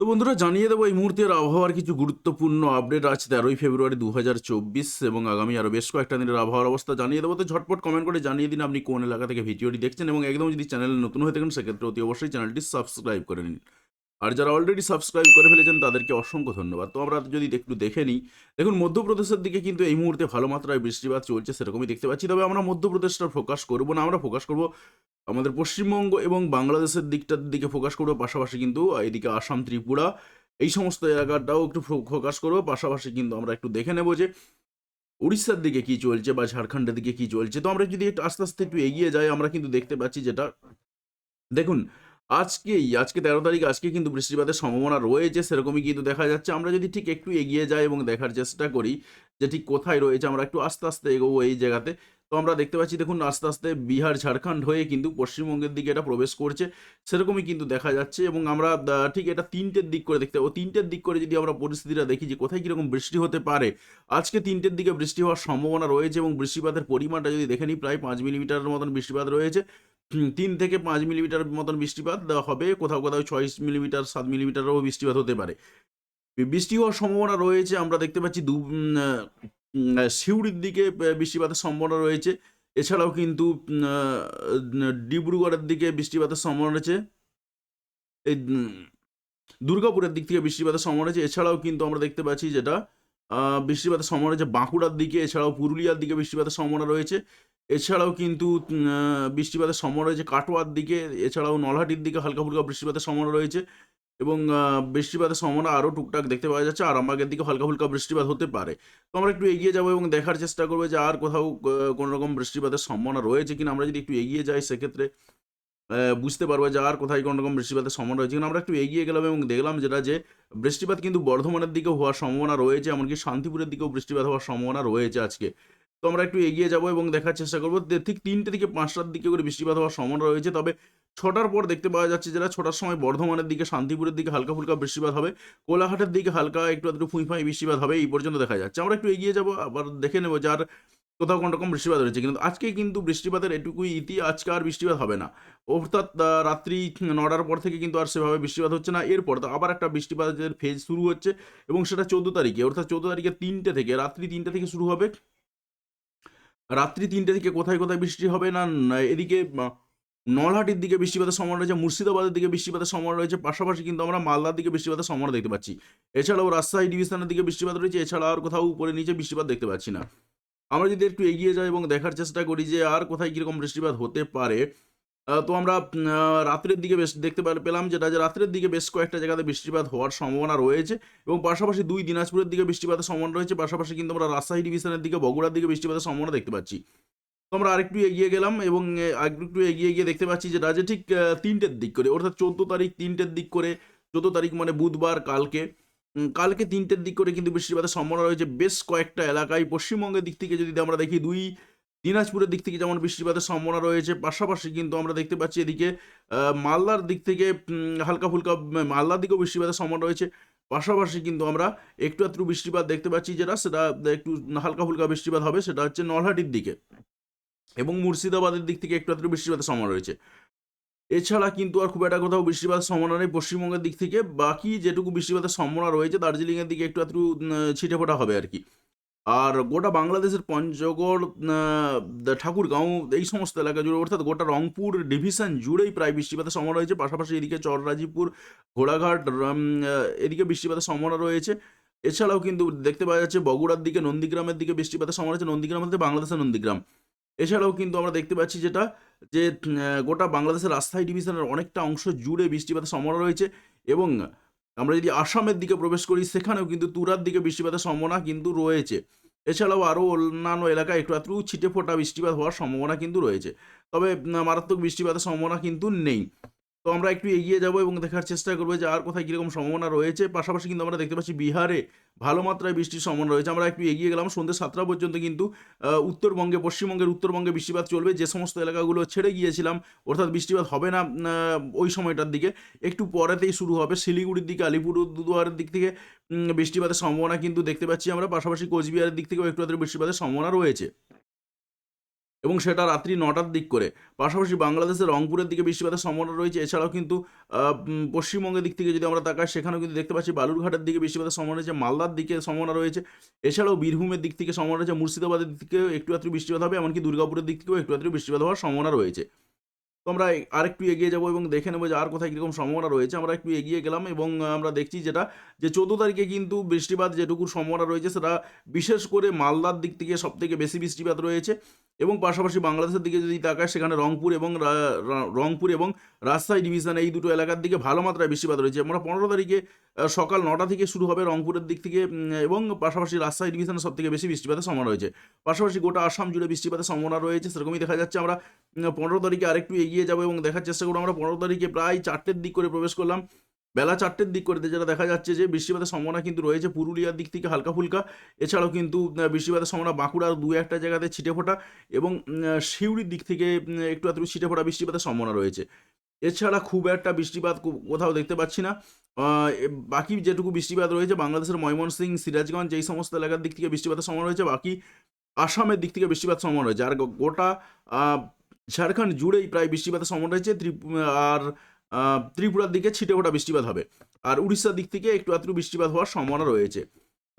তো বন্ধুরা, জানিয়ে দেবো এই মুহূর্তের আবহাওয়ার কিছু গুরুত্বপূর্ণ আপডেট। আছে তেরোই ফেব্রুয়ারি দু হাজার চব্বিশ এবং আগামী আরও বেশ কয়েকটা দিনের আবহাওয়ার অবস্থা জানিয়ে দেবো। তো ঝটপট কমেন্ট করে জানিয়ে দিন আপনি কোন এলাকা থেকে ভিডিওটি দেখছেন এবং একদম যদি চ্যানেলে নতুন হয়ে থাকেন, সেক্ষেত্রে অতি অবশ্যই চ্যানেলটি সাবস্ক্রাইব করে নিন। আর যারা অলরেডি সাবস্ক্রাইব করে ফেলেছেন, তাদেরকে অসংখ্য ধন্যবাদ। তো আমরা যদি একটু দেখে নিই, দেখুন, মধ্যপ্রদেশের দিকে কিন্তু এই মুহূর্তে ভালো মাত্রায় বৃষ্টিপাত চলছে, সেরকমই দেখতে পাচ্ছি। তবে আমরা মধ্যপ্রদেশটা ফোকাস করব না, আমরা ফোকাস করব আমাদের পশ্চিমবঙ্গ এবং বাংলাদেশের দিকটার দিকে ফোকাস করব, পাশাপাশি কিন্তু এদিকে আসাম, ত্রিপুরা, এই সমস্ত এলাকাটাও একটু ফোকাস করব, পাশাপাশি কিন্তু আমরা একটু দেখে নেব যে উড়িষ্যার দিকে কি চলছে বা ঝাড়খণ্ডের দিকে কি চলছে। তো আমরা যদি একটু আস্তে আস্তে একটু এগিয়ে যাই, আমরা কিন্তু দেখতে পাচ্ছি যেটা, দেখুন, আজকেই, আজকে তেরো তারিখ, আজকে কিন্তু বৃষ্টিপাতের সম্ভাবনা রয়েছে, সেরকমই কিন্তু দেখা যাচ্ছে। আমরা যদি ঠিক একটু এগিয়ে যাই এবং দেখার চেষ্টা করি যে ঠিক কোথায় রয়েছে, আমরা একটু আস্তে আস্তে এগোবো এই জায়গাতে। তো আমরা দেখতে পাচ্ছি, দেখুন, আস্তে আস্তে বিহার, ঝাড়খণ্ড হয়ে কিন্তু পশ্চিমবঙ্গের দিকে এটা প্রবেশ করছে। সেরকমই কিন্তু দেখা যাচ্ছে এবং আমরা ঠিক এটা তিনটের দিক করে দেখতে পাবো। তিনটের দিক করে যদি আমরা পরিস্থিতিটা দেখি যে কোথায় কীরকম বৃষ্টি হতে পারে, আজকে তিনটের দিকে বৃষ্টি হওয়ার সম্ভাবনা রয়েছে এবং বৃষ্টিপাতের পরিমাণটা যদি দেখে নিই, প্রায় পাঁচ মিলিমিটারের মতন বৃষ্টিপাত রয়েছে। তিন থেকে পাঁচ মিলিমিটার মতন বৃষ্টিপাত হবে। কোথাও কোথাও ছয় মিলিমিটার, সাত মিলিমিটারও বৃষ্টিপাত হতে পারে। বৃষ্টি হওয়ার সম্ভাবনা রয়েছে, আমরা দেখতে পাচ্ছি দু সিউড়ির দিকে বৃষ্টিপাতের সম্ভাবনা রয়েছে। এছাড়াও কিন্তু ডিব্রুগড়ের দিকে বৃষ্টিপাতের সম্ভাবনা রয়েছে। এই দুর্গাপুরের দিক থেকে বৃষ্টিপাতের সম্ভাবনা রয়েছে। এছাড়াও কিন্তু আমরা দেখতে পাচ্ছি যেটা বৃষ্টিপাতের সম্ভাবনা রয়েছে বাঁকুড়ার দিকে, এছাড়াও পুরুলিয়ার দিকে বৃষ্টিপাতের সম্ভাবনা রয়েছে। এছাড়াও কিন্তু বৃষ্টিপাতের সম্ভাবনা রয়েছে কাটোয়ার দিকে, এছাড়াও নলহাটির দিকে হালকা ফুলকা বৃষ্টিপাতের সম্ভাবনা রয়েছে। এবং বৃষ্টিপাতের সম্ভাবনা আরও টুকটাক দেখতে পাওয়া যাচ্ছে। আর আরামবাগের দিকে হালকা ফুলকা বৃষ্টিপাত হতে পারে। তো আমরা একটু এগিয়ে যাব এবং দেখার চেষ্টা করব যে আর কোথাও কোনো রকম বৃষ্টিপাতের সম্ভাবনা রয়েছে কিনা। আমরা যদি একটু এগিয়ে যাই, সেক্ষেত্রে বুঝতে পারব যে আর কোথায় কোনো রকম বৃষ্টিপাতের সম্ভাবনা রয়েছে কিনা। আমরা একটু এগিয়ে গেলাম এবং দেখলাম যেটা যে, বৃষ্টিপাত কিন্তু বর্ধমানের দিকেও হওয়ার সম্ভাবনা রয়েছে, এমনকি শান্তিপুরের দিকেও বৃষ্টিপাত হওয়ার সম্ভাবনা রয়েছে আজকে। তো আমরা একটু এগিয়ে যাব এবং দেখার চেষ্টা করব। ঠিক তিনটে থেকে পাঁচটার দিকে করে বৃষ্টিপাত হওয়ার সম্ভাবনা রয়েছে। তবে ছটার পর দেখতে পাওয়া যাচ্ছে যেটা ছটার সময় বর্ধমানের দিকে, শান্তিপুরের দিকে হালকা ফুলকা বৃষ্টিপাত হবে। কোলাঘাটের দিকে হালকা একটু একটু ফুঁই ফাঁই বৃষ্টিপাত হবে, এই পর্যন্ত দেখা যাচ্ছে। আমরা একটু এগিয়ে যাব, আবার দেখে নেব যার কোথাও কোনো রকম বৃষ্টিপাত রয়েছে কিন্তু আজকে কিন্তু বৃষ্টিপাতের এটুকুই ইতি, আজকে আর বৃষ্টিপাত হবে না। অর্থাৎ রাত্রি নটার পর থেকে কিন্তু আর সেভাবে বৃষ্টিপাত হচ্ছে না। এরপর তো আবার একটা বৃষ্টিপাতের ফেজ শুরু হচ্ছে এবং সেটা চোদ্দ তারিখে, অর্থাৎ চোদ্দ তারিখে তিনটে থেকে, রাত্রি তিনটে থেকে শুরু হবে। রাত্রি তিনটে থেকে কোথায় কোথায় বৃষ্টি হবে না এদিকে নলহাটির দিকে বৃষ্টিপাতের সম্ভাবনা রয়েছে, মুর্শিদাবাদের দিকে বৃষ্টিপাতের সম্ভাবনা রয়েছে, পাশাপাশি কিন্তু আমরা মালদার দিকে বৃষ্টিপাতের সম্ভাবনা দেখতে পাচ্ছি। এছাড়াও রাজশাহী ডিভিশনের দিকে বৃষ্টিপাত রয়েছে, এছাড়া আর কোথাও উপরে নিচে বৃষ্টিপাত দেখতে পাচ্ছি না। আমরা যদি একটু এগিয়ে যাই এবং দেখার চেষ্টা করি যে আর কোথায় কীরকম বৃষ্টিপাত হতে পারে তো আমরা রাত্রের দিকে বেশ দেখতে পেলাম যেটা যে রাত্রের দিকে বেশ কয়েকটা জায়গাতে বৃষ্টিপাত হওয়ার সম্ভাবনা রয়েছে এবং পাশাপাশি দুই দিনাজপুরের দিকে বৃষ্টিপাতের সম্ভাবনা রয়েছে, পাশাপাশি কিন্তু আমরা রাজশাহী ডিভিশনের দিকে, বগুড়ার দিকে বৃষ্টিপাতের সম্ভাবনা দেখতে পাচ্ছি। তো আমরা আরেকটু এগিয়ে গেলাম এবং আরেকটু এগিয়ে গিয়ে দেখতে পাচ্ছি যে ঠিক তিনটের দিক করে, অর্থাৎ চোদ্দ তারিখ তিনটের দিক করে, চোদ্দ তারিখ মানে বুধবার, কালকে। কালকে তিনটের দিক করে কিন্তু বৃষ্টিপাতের সম্ভাবনা রয়েছে বেশ কয়েকটা এলাকায়। পশ্চিমবঙ্গের দিক থেকে যদি আমরা দেখি, দুই দিনাজপুরের দিক থেকে যেমন বৃষ্টিপাতের সম্ভাবনা রয়েছে, পাশাপাশি কিন্তু আমরা দেখতে পাচ্ছি এদিকে মালদার দিক থেকে হালকা ফুলকা মালদার দিকেও বৃষ্টিপাতের সম্ভাবনা রয়েছে। পাশাপাশি কিন্তু আমরা একটু একটু বৃষ্টিপাত দেখতে পাচ্ছি যেটা, সেটা একটু হালকা ফুলকা বৃষ্টিপাত হবে, সেটা হচ্ছে নলহাটির দিকে এবং মুর্শিদাবাদের দিক থেকে একটু একটু বৃষ্টিপাতের সম্ভাবনা রয়েছে। এছাড়া কিন্তু আর খুব একটা কোথাও বৃষ্টিপাতের সম্ভাবনা নেই, পশ্চিমবঙ্গের দিক থেকে বাকি যেটুকু বৃষ্টিপাতের সম্ভাবনা রয়েছে, দার্জিলিংয়ের দিকে একটু একটু ছিটে ফোটা হবে আর কি। আর গোটা বাংলাদেশের পঞ্চগড় ঠাকুরগাঁও, এই সমস্ত এলাকা জুড়ে, অর্থাৎ গোটা রংপুর ডিভিশন জুড়েই প্রায় বৃষ্টিপাতের সম্ভাবনা রয়েছে। পাশাপাশি এদিকে চররাজিপুর ঘোড়াঘাট এদিকে বৃষ্টিপাতের সম্ভাবনা রয়েছে। এছাড়াও কিন্তু দেখতে পাওয়া যাচ্ছে বগুড়ার দিকে, নন্দীগ্রামের দিকে বৃষ্টিপাতের সম্ভাবনা রয়েছে। নন্দীগ্রাম বলতে বাংলাদেশের নন্দীগ্রাম। এছাড়াও কিন্তু আমরা দেখতে পাচ্ছি যেটা, যে গোটা বাংলাদেশের রাজশাহী ডিভিশনের অনেকটা অংশ জুড়ে বৃষ্টিপাতের সম্ভাবনা রয়েছে। এবং আমরা যদি আসামের দিকে প্রবেশ করি, সেখানেও কিন্তু তুরার দিকে বৃষ্টিপাতের সম্ভাবনা কিন্তু রয়েছে। এছাড়াও আরও অন্যান্য এলাকায় একটু আত্রু ছিটে ফোটা বৃষ্টিপাত হওয়ার সম্ভাবনা কিন্তু রয়েছে। তবে মারাত্মক বৃষ্টিপাতের সম্ভাবনা কিন্তু নেই। তো আমরা একটু এগিয়ে যাব এবং দেখার চেষ্টা করব যে আর কোথায় কীরকম সম্ভাবনা রয়েছে। পাশাপাশি কিন্তু আমরা দেখতে পাচ্ছি বিহারে ভালো মাত্রায় বৃষ্টির সম্ভাবনা রয়েছে। আমরা একটু এগিয়ে গেলাম। সন্ধ্যে সাতটা পর্যন্ত কিন্তু উত্তরবঙ্গে, পশ্চিমবঙ্গের উত্তরবঙ্গে বৃষ্টিপাত চলবে। যে সমস্ত এলাকাগুলো ছেড়ে গিয়েছিলাম, অর্থাৎ বৃষ্টিপাত হবে না ওই সময়টার দিকে। একটু পরেতেই শুরু হবে। শিলিগুড়ির দিকে আলিপুরদুয়ারের দিক থেকে বৃষ্টিপাতের সম্ভাবনা কিন্তু দেখতে পাচ্ছি আমরা। পাশাপাশি কোচবিহারের দিক থেকেও একটু আধটু বৃষ্টিপাতের সম্ভাবনা রয়েছে। এবং সেটা রাত্রি নটার দিক করে। পাশাপাশি বাংলাদেশের রংপুরের দিকে বৃষ্টিপাতের সম্ভাবনা রয়েছে। এছাড়াও কিন্তু পশ্চিমবঙ্গের দিক থেকে যদি আমরা তাকাই, সেখানেও কিন্তু দেখতে পাচ্ছি বালুরঘাটের দিকে বৃষ্টিপাতের সম্ভাবনা রয়েছে, মালদার দিকে সম্ভাবনা রয়েছে। এছাড়াও বীরভূমের দিক থেকে সম্ভাবনা রয়েছে, মুর্শিদাবাদের দিক থেকেও একটু রাত্রি বৃষ্টিপাত হবে, এমনকি দুর্গাপুরের দিক থেকেও একটু রাত্রি বৃষ্টিপাত হওয়ার সম্ভাবনা রয়েছে। তো আমরা আরেকটু এগিয়ে যাব এবং দেখে নেব যে আর কোথায় কীরকম সম্ভাবনা রয়েছে। আমরা একটু এগিয়ে গেলাম এবং আমরা দেখছি যেটা, যে চোদ্দ তারিখে কিন্তু বৃষ্টিপাত যেটুকু সম্ভাবনা রয়েছে সেটা বিশেষ করে মালদার দিক থেকে সব থেকে বেশি বৃষ্টিপাত রয়েছে এবং পাশাপাশি বাংলাদেশের দিকে যদি তাকায় সেখানে রংপুর এবং রংপুর এবং রাজশাহী ডিভিশন এই দুটো এলাকার দিকে ভালো মাত্রায় বৃষ্টিপাত রয়েছে। আমরা পনেরো তারিখে সকাল নটা থেকে শুরু হবে রংপুরের দিক থেকে এবং পাশাপাশি রাজশাহী ডিভিশনে সব থেকে বেশি বৃষ্টিপাতের সম্ভাবনা রয়েছে। পাশাপাশি গোটা আসাম জুড়ে বৃষ্টিপাতের সম্ভাবনা রয়েছে, সেরকমই দেখা যাচ্ছে। আমরা পনেরো তারিখে আরেকটু এগিয়ে যাব এবং দেখার চেষ্টা করব। আমরা পনেরো তারিখে প্রায় চারটের দিক করে প্রবেশ করলাম। বেলা চারটের দিক করে যেটা দেখা যাচ্ছে যে বৃষ্টিপাতের সম্ভাবনা কিন্তু রয়েছে পুরুলিয়ার দিক থেকে হালকা ফুলকা এছাড়াও কিন্তু বৃষ্টিপাতের সম্ভাবনা বাঁকুড়ার দু একটা জায়গাতে ছিটে ফোটা এবং উম, সিউড়ির দিক থেকে একটু একটু ছিটে ফোটা বৃষ্টিপাতের সম্ভাবনা রয়েছে। এছাড়া খুব একটা বৃষ্টিপাত কোথাও দেখতে পাচ্ছি না। বাকি যেটুকু বৃষ্টিপাত রয়েছে বাংলাদেশের ময়মনসিং সিরাজগঞ্জ এই সমস্ত এলাকার দিক থেকে বৃষ্টিপাতের সম্ভাবনা রয়েছে। বাকি আসামের দিক থেকে বৃষ্টিপাত সম্ভাবনা রয়েছে। আর গোটা ঝাড়খণ্ড জুড়েই প্রায় বৃষ্টিপাতের সম্ভাবনা রয়েছে আর ত্রিপুরার দিকে ছিটে ফোটা বৃষ্টিপাত হবে। আর উড়িষ্যার দিক থেকে একটু আত্রু বৃষ্টিপাত হওয়ার সম্ভাবনা রয়েছে।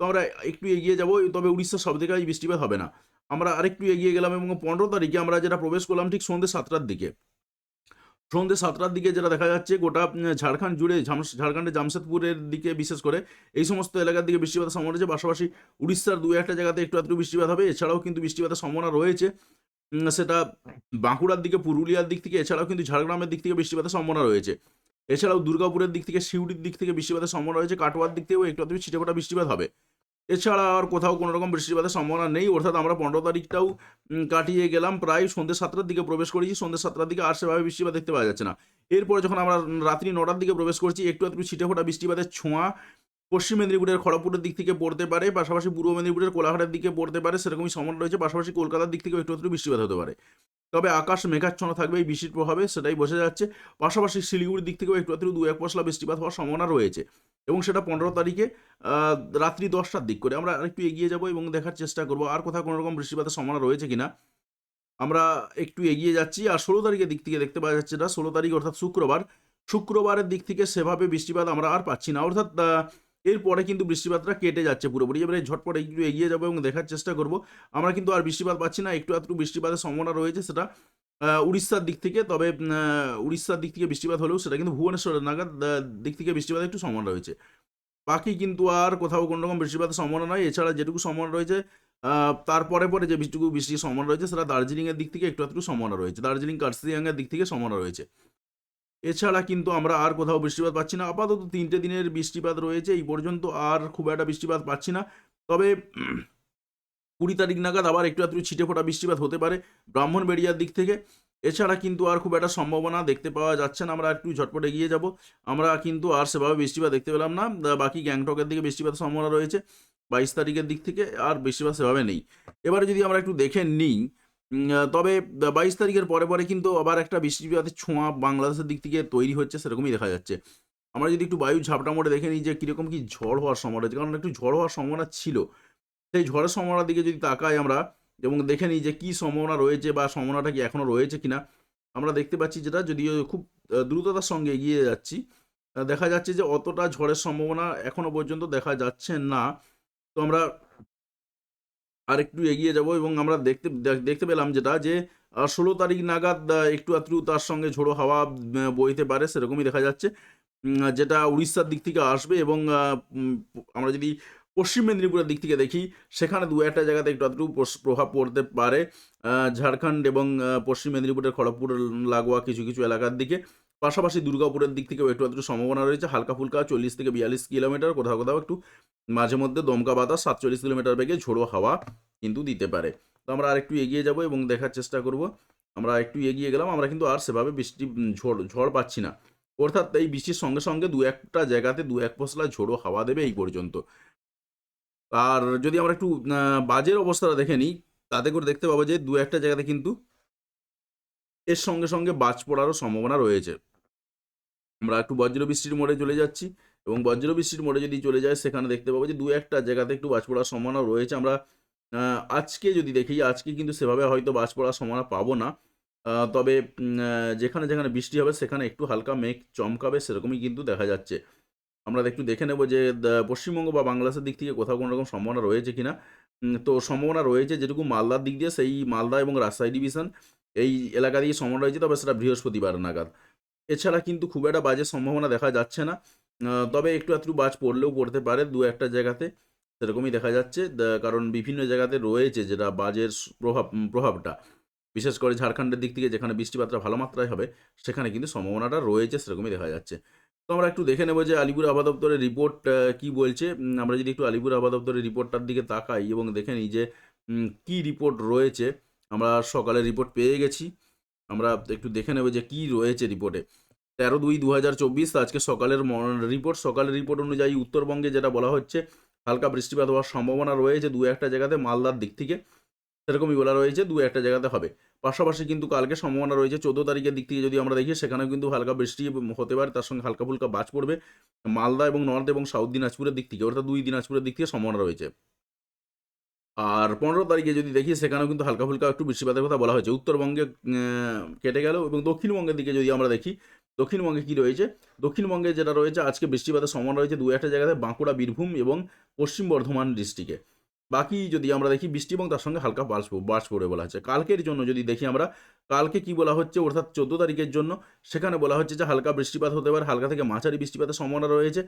তো আমরা একটু এগিয়ে যাব, তবে উড়িষ্যার সব জায়গায় বৃষ্টিপাত হবে না। আমরা আরেকটু এগিয়ে গেলাম এবং পনেরো তারিখে আমরা যেটা প্রবেশ করলাম ঠিক সন্ধ্যে সাতটার দিকে। সন্ধ্যে সাতটার দিকে যেটা দেখা যাচ্ছে, গোটা ঝাড়খণ্ড জুড়ে ঝাড়খণ্ডের জামশেদপুরের দিকে বিশেষ করে এই সমস্ত এলাকার দিকে বৃষ্টিপাতের সম্ভাবনা রয়েছে। পাশাপাশি উড়িষ্যার দু একটা জায়গাতে একটু আধটু বৃষ্টিপাত হবে। এছাড়াও কিন্তু বৃষ্টিপাতের সম্ভাবনা রয়েছে। সেটা বাঁকুড়ার দিকে, পুরুলিয়ার দিক থেকে, এছাড়াও কিন্তু ঝাড়গ্রামের দিক থেকে বৃষ্টিপাতের সম্ভাবনা রয়েছে। এছাড়াও দুর্গাপুরের দিক থেকে, সিউড়ির দিক থেকে বৃষ্টিপাতের সম্ভাবনা রয়েছে, কাটোয়ার দিক থেকেও একটু আধটু ছিটেফোঁটা বৃষ্টিপাত হবে। এছাড়া আর কোথাও কোনো রকম বৃষ্টিপাতের সম্ভাবনা নেই, অর্থাৎ আমরা পনেরো তারিখটাও কাটিয়ে গেলাম, প্রায় সন্ধ্যে সাতটার দিকে প্রবেশ করেছি, সন্ধ্যে সাতটার দিকে আর সেভাবে বৃষ্টিপাত দেখতে পাওয়া যাচ্ছে না। এরপরে যখন আমরা রাত্রি নটার দিকে প্রবেশ করছি, একটু একটু ছিটে ফোটা বৃষ্টিপাতের ছোঁয়া পশ্চিম মেদিনীপুরের, খড়গপুরের দিক থেকে পড়তে পারে, পাশাপাশি পূর্ব মেদিনীপুরের, কোলাঘাটের দিকে পড়তে পারে, সেরকমই সম্ভাবনা রয়েছে, পাশাপাশি কলকাতার দিক থেকে একটু একটু বৃষ্টিপাত হতে পারে। তবে আকাশ মেঘাচ্ছন্ন থাকবে, এই বৃষ্টির প্রভাবে, সেটাই বোঝা যাচ্ছে। পাশাপাশি শিলিগুড়ির দিক থেকেও একটু একটু দু, এক পশলা বৃষ্টিপাত হওয়ার সম্ভাবনা রয়েছে এবং সেটা পনেরো তারিখে রাত্রি দশটার দিক করে আমরা আরেকটু এগিয়ে যাব এবং দেখার চেষ্টা করব আর কোথাও কোনো রকম বৃষ্টিপাতের সম্ভাবনা রয়েছে কিনা। আমরা একটু এগিয়ে যাচ্ছি আর ষোলো তারিখের দিক থেকে দেখতে পাওয়া যাচ্ছে না ষোলো তারিখ অর্থাৎ শুক্রবার। শুক্রবারের দিক থেকে সেভাবে বৃষ্টিপাত আমরা আর পাচ্ছি না। অর্থাৎ এরপরে কিন্তু বৃষ্টিপাতটা কেটে যাচ্ছে পুরোপুরি। এবারে ঝটপট একটু এগিয়ে যাব এবং দেখার চেষ্টা করব। আমরা কিন্তু আর বৃষ্টিপাত পাচ্ছি না, একটু একটু বৃষ্টিপাতের সম্ভাবনা রয়েছে সেটা উড়িষ্যার দিক থেকে। তবে উড়িষ্যার দিক থেকে বৃষ্টিপাত হলেও সেটা কিন্তু ভুবনেশ্বরের নাগাদ দিক থেকে বৃষ্টিপাত একটু সম্ভাবনা রয়েছে। বাকি কিন্তু আর কোথাও কোনো রকম বৃষ্টিপাতের সম্ভাবনা নয় এছাড়া যেটুকু সম্ভাবনা রয়েছে তারপরে পরে যে বৃষ্টিটুকু বৃষ্টির সম্ভাবনা রয়েছে সেটা দার্জিলিংয়ের দিক থেকে একটু একটু সম্ভাবনা রয়েছে। দার্জিলিং কার্সিয়াংয়ের দিক থেকে সম্ভাবনা রয়েছে। এছাড়া কিন্তু আমরা আর কোথাও বৃষ্টিপাত পাচ্ছি না। আপাতত তিনটে দিনের বৃষ্টিপাত রয়েছে, এই পর্যন্ত আর খুব একটা বৃষ্টিপাত পাচ্ছি না। তবে কুড়ি তারিখ নাগাদ আবার একটু একটু ছিটে ফোটা বৃষ্টিপাত হতে পারে ব্রাহ্মণ ব্রাহ্মণবেড়িয়ার দিক থেকে। এছাড়া কিন্তু আর খুব একটা সম্ভাবনা দেখতে পাওয়া যাচ্ছে না। আমরা একটু ঝটপট এগিয়ে যাব। আমরা কিন্তু আর সেভাবে বৃষ্টিপাত দেখতে পেলাম না। বাকি গ্যাংটকের দিকে বৃষ্টিপাত সম্ভাবনা রয়েছে। বাইশ তারিখের দিক থেকে আর বৃষ্টিপাত সেভাবে নেই। এবারে যদি আমরা একটু দেখে নিই তবে বাইশ তারিখের পরে পরে কিন্তু আবার একটা বৃষ্টিপাতের ছোঁয়া বাংলাদেশের দিক থেকে তৈরি হচ্ছে, সেরকমই দেখা যাচ্ছে। আমরা যদি একটু বায়ু ঝাপটা মোড়ে দেখে নিই যে, কীরকম কি ঝড় হওয়ার সম্ভাবনা রয়েছে কারণ একটু ঝড় হওয়ার সম্ভাবনা ছিল। সেই ঝড়ের সম্ভাবনার দিকে যদি তাকাই আমরা, এবং দেখে নিই যে, কী সম্ভাবনা রয়েছে বা সম্ভাবনাটা কি এখনও রয়েছে কিনা, আমরা দেখতে পাচ্ছি যেটা, যদিও খুব দ্রুততার সঙ্গে এগিয়ে যাচ্ছি। দেখা যাচ্ছে যে, অতটা ঝড়ের সম্ভাবনা এখনও পর্যন্ত দেখা যাচ্ছে না। তো আমরা আর একটু এগিয়ে যাব এবং আমরা দেখতে দেখতে পেলাম যেটা যে ষোলো তারিখ নাগাদ একটু আত্রু তার সঙ্গে ঝোড়ো হাওয়া বইতে পারে, সেরকমই দেখা যাচ্ছে। যেটা উড়িষ্যার দিক থেকে আসবে এবং আমরা যদি পশ্চিম মেদিনীপুরের দিক থেকে দেখি, সেখানে দু একটা জায়গাতে একটু আধটু প্রভাব পড়তে পারে। ঝাড়খণ্ড এবং পশ্চিম মেদিনীপুরের খড়গপুর, লাগোয়া কিছু কিছু এলাকার দিকে। পাশাপাশি দুর্গাপুরের দিক থেকেও একটু আধটু সম্ভাবনা রয়েছে। হালকা ফুলকা চল্লিশ থেকে বিয়াল্লিশ কিলোমিটার, কোথাও কোথাও একটু মাঝে মধ্যে দমকা বাতাস, সাতচল্লিশ কিলোমিটার বেগে ঝোড়ো হাওয়া কিন্তু দিতে পারে। তো আমরা আর একটু এগিয়ে যাব এবং দেখার চেষ্টা করব। আমরা একটু এগিয়ে গেলাম, আমরা কিন্তু আর সেভাবে বৃষ্টি ঝড় ঝড় পাচ্ছি না। অর্থাৎ এই বৃষ্টির সঙ্গে সঙ্গে দু একটা জায়গাতে দু এক পশলা ঝোড়ো হাওয়া দেবে এই পর্যন্ত। আর যদি আমরা একটু বাজের অবস্থাটা দেখে নিই, তাতে করে দেখতে পাবো যে দু একটা জায়গাতে কিন্তু এর সঙ্গে সঙ্গে বাজ পড়ারও সম্ভাবনা রয়েছে। আমরা একটু বজ্র বৃষ্টির মোড়ে চলে যাচ্ছি এবং বজ্র বৃষ্টির মোড়ে যদি চলে যায়, সেখানে দেখতে পাবো যে দু একটা জায়গাতে একটু বাজ পড়ার সম্ভাবনা রয়েছে। আমরা আজকে যদি দেখি, আজকে কিন্তু সেভাবে হয়তো বাজ পড়ার সম্ভাবনা পাবো না। তবে যেখানে যেখানে বৃষ্টি হবে, সেখানে একটু হালকা মেঘ চমকাবে, সেরকমই কিন্তু দেখা যাচ্ছে। আমরা একটু দেখে নেব যে পশ্চিমবঙ্গ বা বাংলাদেশের দিক থেকে কোথাও কোনো রকম সম্ভাবনা রয়েছে কিনা। তো সম্ভাবনা রয়েছে যেটুকু মালদার দিক দিয়ে, সেই মালদা এবং রাজশাহী ডিভিশন এই এলাকা দিয়ে সম্ভাবনা রয়েছে, তবে সেটা বৃহস্পতিবার নাগাদ। এছাড়া কিন্তু খুব একটা বাজের সম্ভাবনা দেখা যাচ্ছে না। তবে একটু একটু বাজ পড়লেও পড়তে পারে দু একটা জায়গাতে, সেরকমই দেখা যাচ্ছে। কারণ বিভিন্ন জায়গাতে রয়েছে যেটা বাজের প্রভাব প্রভাবটা। বিশেষ করে ঝাড়খণ্ডের দিক থেকে যেখানে বৃষ্টিপাতটা ভালো মাত্রায় হবে, সেখানে কিন্তু সম্ভাবনাটা রয়েছে, সেরকমই দেখা যাচ্ছে। তো আমরা একটু দেখে নেব যে আলিপুর আবহাওয়া দপ্তরের রিপোর্ট কি বলছে। আমরা যদি একটু আলিপুর আবহাওয়া দপ্তরের রিপোর্টটার দিকে তাকাই এবং দেখে নিই যে কি রিপোর্ট রয়েছে, আমরা সকালে রিপোর্ট পেয়ে গেছি। আমরা একটু দেখে নেব যে কি রয়েছে রিপোর্টে তেরো দুই দু হাজার চব্বিশ, আজকে সকালের রিপোর্ট সকালের রিপোর্ট অনুযায়ী উত্তরবঙ্গে যেটা বলা হচ্ছে, হালকা বৃষ্টিপাত হওয়ার সম্ভাবনা রয়েছে দু একটা জায়গাতে মালদার দিক থেকে, সেরকমই বলা রয়েছে দু একটা জায়গাতে হবে। পাশাপাশি কিন্তু কালকে সম্ভাবনা রয়েছে চোদ্দ তারিখের দিক থেকে যদি আমরা দেখি, সেখানেও কিন্তু হালকা বৃষ্টি হতে পারে, তার সঙ্গে হালকা ফুলকা বাজ পড়বে। মালদা এবং নর্থ এবং সাউথ দিনাজপুরের দিক থেকে, অর্থাৎ দুই দিনাজপুরের দিক থেকে সম্ভাবনা রয়েছে। আর পনেরো তারিখে যদি দেখি, সেখানেও কিন্তু হালকা ফুলকা একটু বৃষ্টিপাতের কথা বলা হয়েছে। উত্তরবঙ্গে কেটে গেল এবং দক্ষিণবঙ্গের দিকে যদি আমরা দেখি, দক্ষিণবঙ্গে কি রয়েছে? দক্ষিণবঙ্গে যেটা রয়েছে, আজকে বৃষ্টিপাতের সম্ভাবনা রয়েছে দু একটা জায়গাতে, বাঁকুড়া, বীরভূম এবং পশ্চিম বর্ধমান ডিস্ট্রিক্টে। বাকি যদি আমরা দেখি, বৃষ্টি এবং তার সঙ্গে হালকা বাজ বাজ পড়ে বলা হচ্ছে। কালকের জন্য যদি দেখি আমরা, কালকে কি বলা হচ্ছে? অর্থাৎ চোদ্দ তারিখের জন্য, সেখানে বলা হচ্ছে যে হালকা বৃষ্টিপাত হতে পারে, হালকা থেকে মাঝারি বৃষ্টিপাতের সম্ভাবনা রয়েছে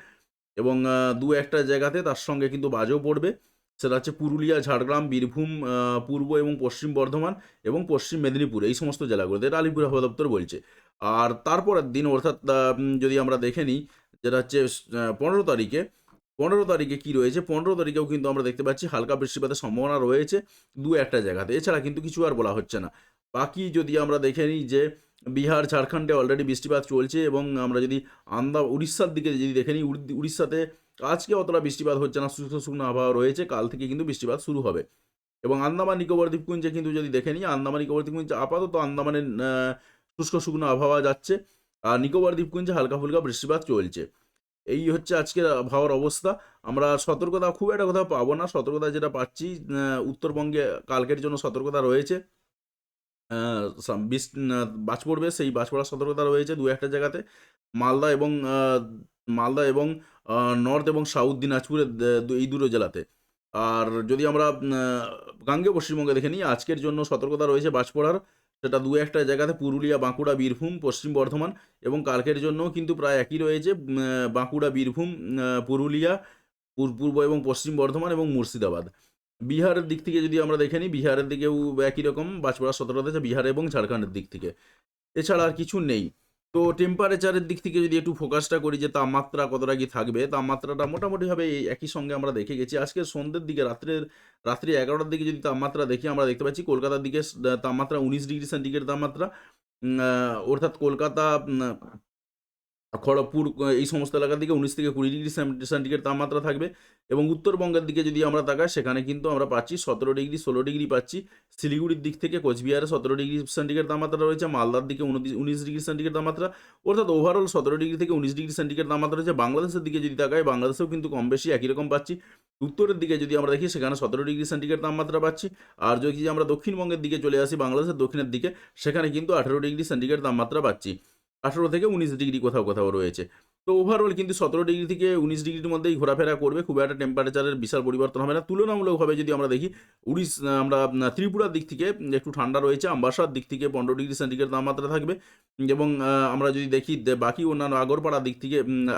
এবং দু একটা জায়গাতে তার সঙ্গে কিন্তু বাজও পড়বে। সেটা হচ্ছে পুরুলিয়া, ঝাড়গ্রাম, বীরভূম পূর্ব এবং পশ্চিম বর্ধমান এবং পশ্চিম মেদিনীপুর এই সমস্ত জেলাগুলোতে এটা আলিপুর আবহাওয়া দপ্তর বলছে। আর তারপরের দিন অর্থাৎ যদি আমরা দেখে নিই, যেটা হচ্ছে পনেরো তারিখে পনেরো তারিখে কি রয়েছে? পনেরো তারিখেও কিন্তু আমরা দেখতে পাচ্ছি হালকা বৃষ্টিপাতের সম্ভাবনা রয়েছে দু একটা জায়গাতে। এছাড়া কিন্তু কিছু আর বলা হচ্ছে না। বাকি যদি আমরা দেখে নিই যে বিহার, ঝাড়খণ্ডে অলরেডি বৃষ্টিপাত চলছে এবং আমরা যদি আন্দা, উড়িষ্যার দিকে যদি দেখে নিই উড়িষ্যাতে আজকে অতটা বৃষ্টিপাত হচ্ছে না, শুষ্ক, শুকনো আবহাওয়া রয়েছে, কাল থেকে কিন্তু বৃষ্টিপাত শুরু হবে। এবং আন্দামান, নিকোবর দ্বীপপুঞ্জে কিন্তু যদি দেখে নিই, আন্দামান, নিকোবর দ্বীপপুঞ্জে আপাতত আন্দামানের শুষ্ক, শুকনো আবহাওয়া যাচ্ছে, আর নিকোবর দ্বীপপুঞ্জে হালকা ফুলকা বৃষ্টিপাত চলছে। এই হচ্ছে আজকের আবহাওয়ার অবস্থা। আমরা সতর্কতা, খুব একটা কোথাও পাবো না। সতর্কতা যেটা পাচ্ছি উত্তরবঙ্গে কালকের জন্য সতর্কতা রয়েছে। বাজ পড়বে সেই বাজ পড়ার সতর্কতা রয়েছে দু একটা জায়গাতে। মালদা এবং মালদা এবং নর্থ এবং সাউথ দিনাজপুরের এই দুটো জেলাতে। আর যদি আমরা আহ, গাঙ্গেয় পশ্চিমবঙ্গে দেখে নিই আজকের জন্য সতর্কতা রয়েছে বাজ পড়ার সেটা দু একটা জায়গাতে পুরুলিয়া বাঁকুড়া বীরভূম পশ্চিম বর্ধমান এবং কালকের জন্য কিন্তু প্রায় একই রয়েছে বাঁকুড়া বীরভূম পুরুলিয়া পূর্ব এবং পশ্চিম বর্ধমান এবং মুর্শিদাবাদ। বিহারের দিক থেকে যদি আমরা দেখে নিই, বিহারের দিকেও একই রকম বাজ পড়ার সতর্কতা আছে বিহার এবং ঝাড়খণ্ডের দিক থেকে। এছাড়া আর কিছু নেই। তো টেম্পারেচারের দিক থেকে যদি একটু ফোকাসটা করি যে তাপমাত্রা কতটা কি থাকবে, তাপমাত্রাটা মোটামুটিভাবে একই সঙ্গে আমরা দেখে গেছি। আজকে সন্ধ্যের দিকে, রাত্রের, রাত্রি এগারোটার দিকে যদি তাপমাত্রা দেখি, আমরা দেখতে পাচ্ছি কলকাতার দিকে তাপমাত্রা উনিশ ডিগ্রি সেন্টিগ্রেড তাপমাত্রা। অর্থাৎ কলকাতা খড়গপুর এই সমস্ত এলাকার দিকে উনিশ থেকে কুড়ি ডিগ্রি সেন্টিগ্রেড তাপমাত্রা থাকবে এবং উত্তরবঙ্গের দিকে যদি আমরা তাকাই, সেখানে কিন্তু আমরা পাচ্ছি সতেরো ডিগ্রি, ষোলো ডিগ্রি পাচ্ছি। শিলিগুড়ির দিক থেকে কোচবিহারে সতেরো ডিগ্রি সেন্টিগ্রেড তাপমাত্রা রয়েছে, মালদার দিকে উনত্রিশ উনিশ ডিগ্রি সেন্টিগ্রেড তাপমাত্রা। অর্থাৎ ওভারঅল সতেরো ডিগ্রি থেকে উনিশ ডিগ্রি সেন্টিগ্রেড তাপমাত্রা রয়েছে। বাংলাদেশের দিকে যদি তাকাই, বাংলাদেশেও কিন্তু কম বেশি একই রকম পাচ্ছি। উত্তরের দিকে যদি আমরা দেখি, সেখানে সতেরো ডিগ্রি সেন্টিগ্রেড তাপমাত্রা পাচ্ছি। আর যদি আমরা দক্ষিণবঙ্গের দিকে চলে আসি, বাংলাদেশের দক্ষিণের দিকে, সেখানে কিন্তু আঠেরো ডিগ্রি সেন্টিগ্রেড তাপমাত্রা পাচ্ছি। আঠেরো থেকে উনিশ ডিগ্রি কোথাও কোথাও রয়েছে। তো ওভারঅল কিন্তু সতেরো ডিগ্রি থেকে উনিশ ডিগ্রির মধ্যেই ঘোরাফেরা করবে, খুব একটা টেম্পারেচারের বিশাল পরিবর্তন হবে না। তুলনামূলকভাবে যদি আমরা দেখি উড়িষ আমরা ত্রিপুরার দিক থেকে একটু ঠান্ডা রয়েছে, আম্বাসার দিক থেকে পনেরো ডিগ্রি সেন্টিগ্রেড তাপমাত্রা থাকবে। এবং আমরা যদি দেখি বাকি অন্যান্য আগরপাড়ার দিক থেকে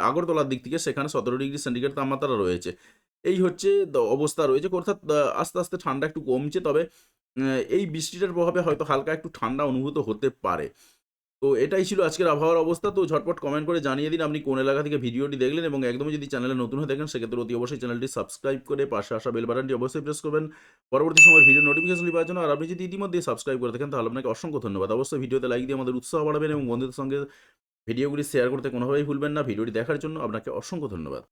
আগরতলার দিক থেকে সেখানে সতেরো ডিগ্রি সেন্টিগ্রেড তাপমাত্রা রয়েছে। এই হচ্ছে অবস্থা রয়েছে। অর্থাৎ আস্তে আস্তে ঠান্ডা একটু কমছে, তবে এই বৃষ্টিটার প্রভাবে হয়তো হালকা একটু ঠান্ডা অনুভূত হতে পারে। তো এটাই ছিল আজকের আবহাওয়ার অবস্থা। তো ঝটপট কমেন্ট করে জানিয়ে দিন আপনি কোন এলাকা থেকে ভিডিওটি দেখলেন এবং একদমই যদি চ্যানেলে নতুন হয়ে থাকেন, সেক্ষেত্রে অতি অবশ্যই চ্যানেলটি সাবস্ক্রাইব করে পাশে আসা বেল বাটনটি অবশ্যই প্রেস করবেন। পরবর্তী সময় ভিডিও নোটিফিকেশন পাওয়ার জন্য আর আপনি যদি ইতিমধ্যে সাবস্ক্রাইব করে থাকেন, তাহলে আপনাকে অসংখ্য ধন্যবাদ। অবশ্যই ভিডিওতে লাইক দিয়ে আমাদের উৎসাহ বাড়াবেন এবং বন্ধুদের সঙ্গে ভিডিওগুলি শেয়ার করতে কোনোভাবেই ভুলবেন না। ভিডিওটি দেখার জন্য আপনাকে অসংখ্য ধন্যবাদ।